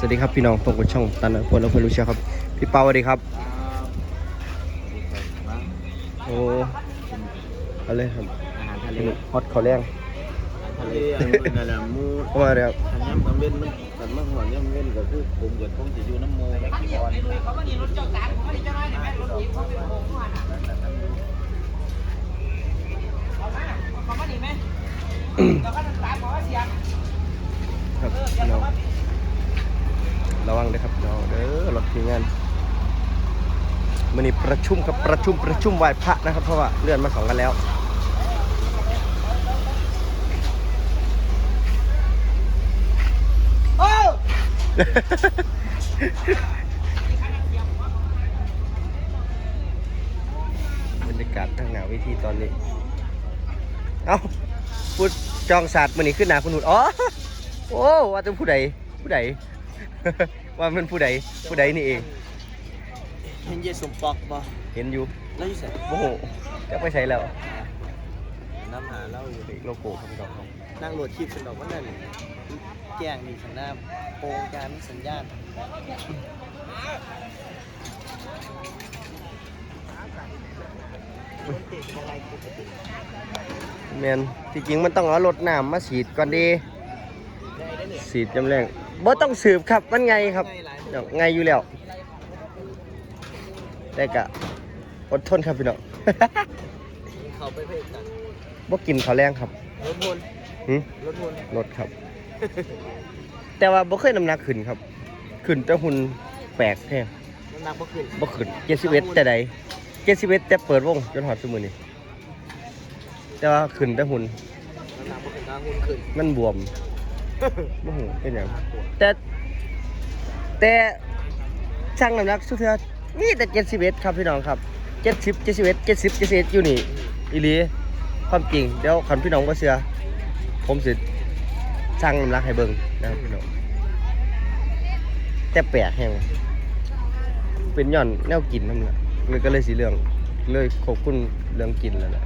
สวัสดีครับพี่น้องผมกับช่องตันพลและพื่อนรู้เชียครับ พี่เปาสวัสดีครับ โอ้เอาเลยครับอาหารทะเลฮอตเขาแรงทะเลอันนี้นนะหมูเข้ามาเลยครับทางย่ำกำเว้นมันกันมาหัวย่ำเว้นก็คือผมเกิดคงจะอยู่น้ำโมและขี้อ่อนครับพี่น้อง ระวังด้วยครับน้องเด้อรถทีมงานมันนี่ประชุมกับประชุมประชุมไหว้พระนะครับ เพราะว่าเลื่อนมาสองกันแล้วบรรยากาศทางหนาวิธีตอนนี้ เอ้าพูดจองศาสตร์มันนี่ขึ้นหนาคุณหุดอ๋อ โอ้ว่าเป็นผู้ใดผู้ใด ว่ามันผู้ใดผู้ใดนี่เอง เห็นเยสมปอกบ่เห็นอยู่แล้วอยู่ใส่โอ้โหจะไปใส่แล้วน้ำหาเล่าอยู่โลโก้ครับพี่น้องครับนั่งโหลดคลิปสนอกว่านั่นแจ้งมีสัญญาณโปรงการมีสัญญาณแมนที่จริงมันต้องเอารถน้ำมาฉีดก่อนดีฉีดจำแรง บ่ต้องสืบครับมันไงครับเดี๋ยวไงอยู่แล้วแต่กะอดทนครับพี่น้องเขาไปเพจกันบ่กินข้าวแรงครับรถมนหึรถมนลดครับ แต่ว่าบ่เคยน้ำหนักขึ้นครับ ขึ้นแต่หุ่นแปลกแท้น้ำหนักบ่ขึ้นบ่ขึ้น71แต่ใด71แต่เปิดวงจนหอดซุมื้อนี้แต่ว่าขึ้นแต่หุ่นน้ำหนักบ่ขึ้นน้ำหุ่นขึ้นมันบวม บ่ฮู้เป็นหยังแต่แต่ช่างน้ำหนักสุดเทือมีแต่71ครับพี่น้องครับ70 71 70 71อยู่นี่อีหลีความจริงเดี๋ยวคันพี่น้องบ่เชื่อผมสิช่างน้ำหนักให้เบิ่งนะครับพี่น้องแต่แปลกแฮงเป็นย่อนแนวกินนั่นแหละเลยก็เลยสิเรื่องเลยขอบคุณเรื่องกินแล้วล่ะ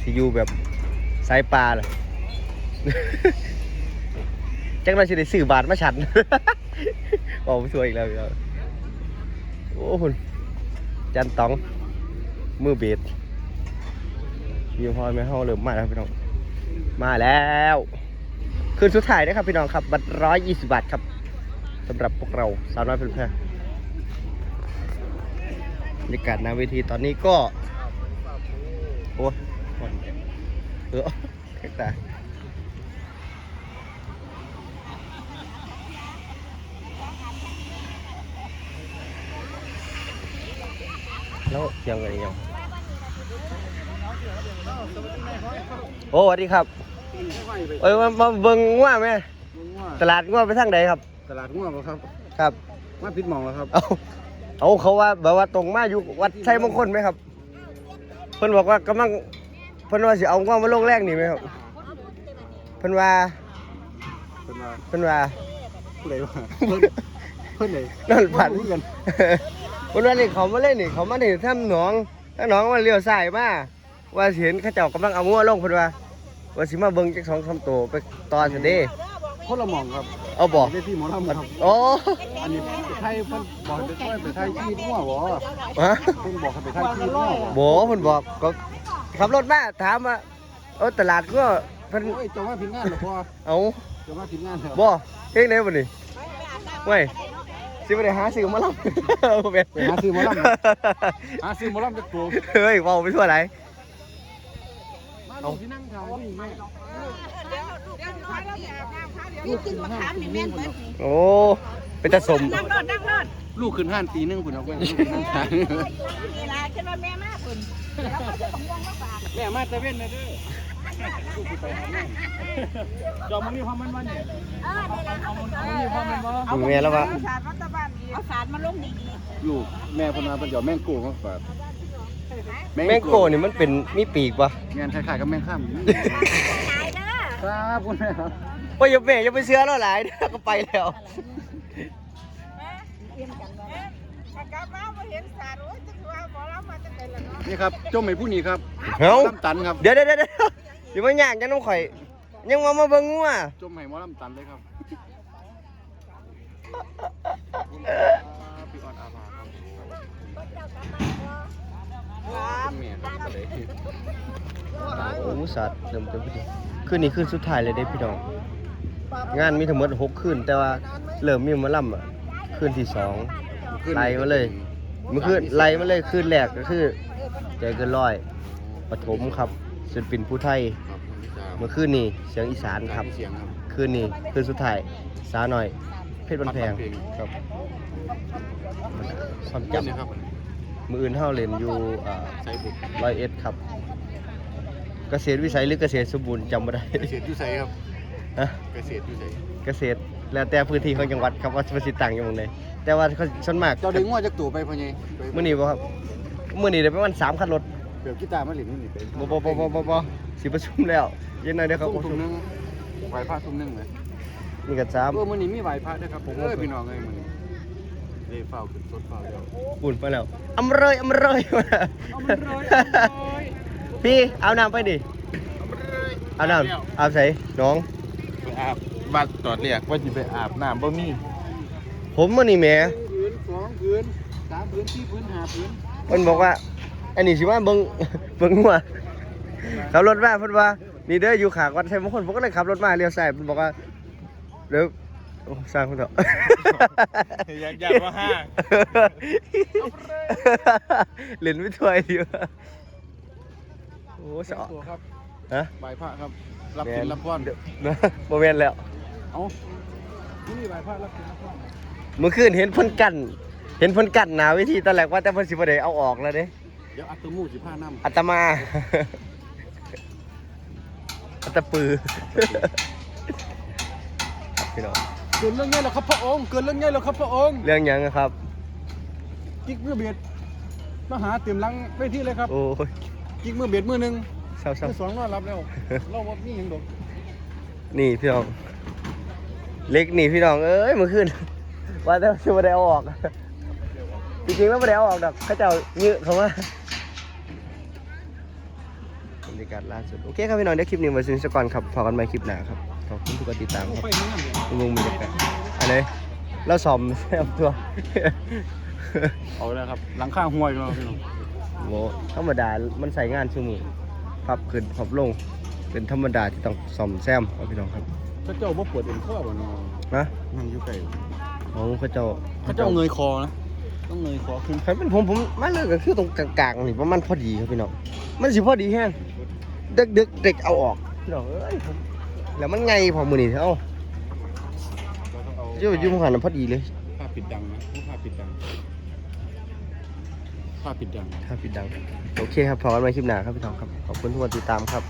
สิอยู่แบบสายปลาเล่ะ จังเราสิได้ซื้อบาทมาฉันบอกไม่สวยอีกแล้วพี่น้องโอ้คุณจันตอง มือเบสมีพอไหมเฮาเริ่มมาแล้วพี่น้อง มาแล้วคืนสุดท้ายนะครับพี่น้องครับ บัตรร้อยยี่สิบบาทครับสำหรับพวกเราสาวน้อยเพื่อนเพื่อนบรรยากาศหน้าเวทีตอนนี้ก็ โอ้ยหเออแค่ตา แล้วเที่ยงกันอีกยังโอ้สวัสดีครับเอ้ยมามาเบิ่งง่วไหมตลาดง่วไปทางใดครับ ตลาดง่วงบ่ครับครับมาผิดหมองแล้วครับ เอาเอาเขาว่าแบบว่าตรงมาอยู่วัดชัยมงคลไหมครับเพิ่นบอกว่ากำลังเพิ่นว่าสิเอาง่วมาลงแรกนี่ไหมครับเพิ่นว่าเป็นมาเพิ่นว่าผู้ใดว่าเพิ่นเพิ่นไหนนั่นผ่านคุยกัน เพิ่นว่านี่เขามาเล่นนี่เขามานี่ทำหนองถ้าหนองมันเลี้ยวซ้ายมาว่าเห็นเขาเจ้ากำลังเอาง่วลงพิ่นว่าว่าสิมาเบิ่งจักสองสามตัวไปตอนซันด้คนละหมองครับเอาบ่ได้ที่หมอลำครับโอ้อันนี้ไทยเพิ่นบอกให้ไปช่วยไปไทยขี้มั่วบ่ฮะเพิ่นบอกไปไทยขี้มั่วบ่โบเพิ่นบอกก็ขับรถมาถามว่าเออตลาดก็เพิ่นโอ้ยจะว่าผิดงานหรอพ่อเอาจะว่าผิดงานเหรอบ่เฮ็ดได้บ่นี่เว้ย สิบ่ได้หาซื้อมาลำบ่แม่นไปหาซื้อหมอลำหาซื้อหมอลำจักตัวเฮ้ยเว้าไปทั่วไหน มาดูที่นั่งทางนี่แม่ลูกขึ้นมาถามนี่แม่นเหมือนนี่โอ้เป็นตาสมนั่งรถนั่งรถลูกขึ้นห้านตีหนึงพุ่นเอาไว้ลูกขึ้นห้านทางนี่ล่ะขึ้นว่าแม่มาคุณแล้วก็จะของวงมาฝาก แม่มาตะเว้นนะเด้อ ลูกสิไปหาแม่จอมมันมีความมันมันเนี่ยเออนี่ล่ะเอามันมันมีความมันบ่เอาแม่แล้วว่าเอาสารรัฐบาลเอาสารมาลงดีลูกแม่เพนมาเป็นเดี๋ยวแมงโก้มาฝากแมงโก้นี่มันเป็นมีปีกป่ะงานคล้ายๆกับแมงข้ามๆหายเด้อครับคุณแม่ครับโอ้ยอย่าแม่อย่าไปเชื่อแล้วหลายเด้อก็ไปแล้วเตรียมกันไว้ถ้ากลับมาบ่เห็นสารโอ้ยจังว่าบ่รับมาจังได๋ล่ะเนาะนี่ครับจมไอ้ผู้นี้ครับเฮ้าลำตันครับ เดี๋ยวเดี๋ยวเดี๋ยวเดี๋ยว อย่ามาย่างจังน้องข่อย ยังมามาเบิ่งงัวจมให้หมอลำตันเลยครับพี่ออนอาภาครับแม่ครับเลยโอ้สัตว์เริ่มเต็มพอดีคืนนี้คืนสุดท้ายเลยเด้พี่น้อง งานมีทั้งหมด6คืนแต่ว่าเริ่มมีหมาล่ำอะคืนที่สอง ไล่มาเลย เมื่อคืนไล่มาเลยคืนแรกก็คือใจเกินร้อยปฐมครับ ศิลปินผู้ไทย ครับคนที่สามเมื่อคืนนี้เสียงอีสานครับ เสียงครับคืนนี้คืนสุดท้ายสาหน่อย เพชรบันแพงครับความจำจำนะครับมืออื่นเฮาเล่นอยู่อ่าใส่บุกร้อยเอ็ดครับ เกษตรวิสัยหรือเกษตรสมบูรณ์จำไม่ได้ เกษตรอยุไสครับฮะเกษตรอยุไสเกษตรแล้วแต่พื้นที่ของจังหวัดครับว่ามันสิต่างอยู่หมองใดแต่ว่าเขาส่วนมากเจ้าเด็กง้อจากตัวไปพ่อใหญ่ไปมื้อนี้บ่ครับมื้อนี้ได้ประมาณ3คันรถ เปลี่ยนกีตาร์มาหลินนี่ไปบ่บ่บ่บ่บ่บ่สิประชุมแล้ว เย็นหน่อยเด้อครับทุ่ประมชุมหนึงไหวพระทุ่มหนึงเลยนี่ก็สาม เออมื้อนี้มีไหวพระด้วยครับเอ้ยพี่น้องเอ้ยมื้อนี้ได้เฝ้าขึ้นสดเฝ้าเดียวปุ่นไปแล้วอำเรยอำเรยเอามันร้อยเอามันร้อยพี่เอาน้ำไปดิ เอาน้ำเอาใส่น้อง ไปอาบบัดตอดเรียกว่าสิไปอาบน้ำบ่มีผมมื้อนี้แหมผืนสองผืนสามผืนสี่ผืนห้าผืนเพิ่นบอกว่า อันนี้สิว่าเบิ่ง เบิ่งหัวขับรถมาเพิ่นว่านี่เด้ออยู่ขางวัดไทยมงคลผมก็เลยขับรถมาเลี้ยวซ้ายเพิ่นบอกว่าเดี๋ยวโอ้สร้างเพิ่นเถอะ อยากอยากว่าห้าเล่นไม่ถ้วยดีวะโอ้สอตัวครับฮะไหวพระครับ รับกินรับพรเดี๋ยวนะบ่แม่นแล้ว เอ้านี่มีไหวพระรับกินรับพรเมื่อคืนเห็นเพิ่นกั้นเห็นเพิ่นกั้นหนาเวิธีตอนแรกว่าแต่เพิ่นสิบ่ได้เอาออกแล้วเด้ เดี๋ยวอัตโมูสิผ้าน้ำอัตมา อัตปือครับพี่น้องเกินเรื่องไงเหรอครับพระองค์เกินเรื่องไงเหรอครับพระองค์เรื่องหยังอะครับ กิ๊กมือเบียดมาหาเตรียมหลังไปที่เลยครับ โอ้ยกิ๊กมือเบียดมือหนึ่งเศร้ามือสองนอนรับแล้วเราว่ามีหยังดอกๆนี่พี่น้อง เล็กนี่พี่น้อง เอ้ยเมื่อคืนว่าแต่สิบ่ได้เอาออก จริงๆแล้วบ่ได้เอาออกดอกเขาเจ้ายื้อเขามาบรรยากาศล่าสุด โอเคครับพี่น้องเดี๋ยวคลิปนี้ไว้สิ้นซะก่อนครับพอกันใหม่คลิปหน้าครับ ขอบคุณทุกการติดตามครับไปนี่นั่นเดียวงงบรรยากาศอะไรเราสอมแซมตัวเอาเลยครับ หลังข้างห้วยเราพี่น้องโมธรรมดา มันใส่งานชั่วโมงพับขึ้นพับลง เป็นธรรมดาที่ต้องซ่อมแซมเอาพี่น้องครับพระเจ้าบ่ปวดเอ็นข้อบ่เนาะนะนั่งอยู่ไกลของพระเจ้าพระเจ้าเงยคอนะ ต้องเงยคอขึ้นใครเป็นผมผมมาเลิกก็คือตรงกลางๆนี่ประมาณพอดีครับพี่น้องมันสิพอดีแฮงเด็กเด็กเด็กเอาออกพี่น้องเอ้ยผมแล้วมันไงพอมือนี่เอ้าเราต้องเอาอยู่อยู่หันน่ะพอดีเลยผ้าปิดดังนะผ้าปิดดังผ้าปิดดังถ้าผิดดัง โอเคครับพอกันไว้คลิปหน้าครับพี่น้องครับ ขอบคุณทุกคนติดตามครับ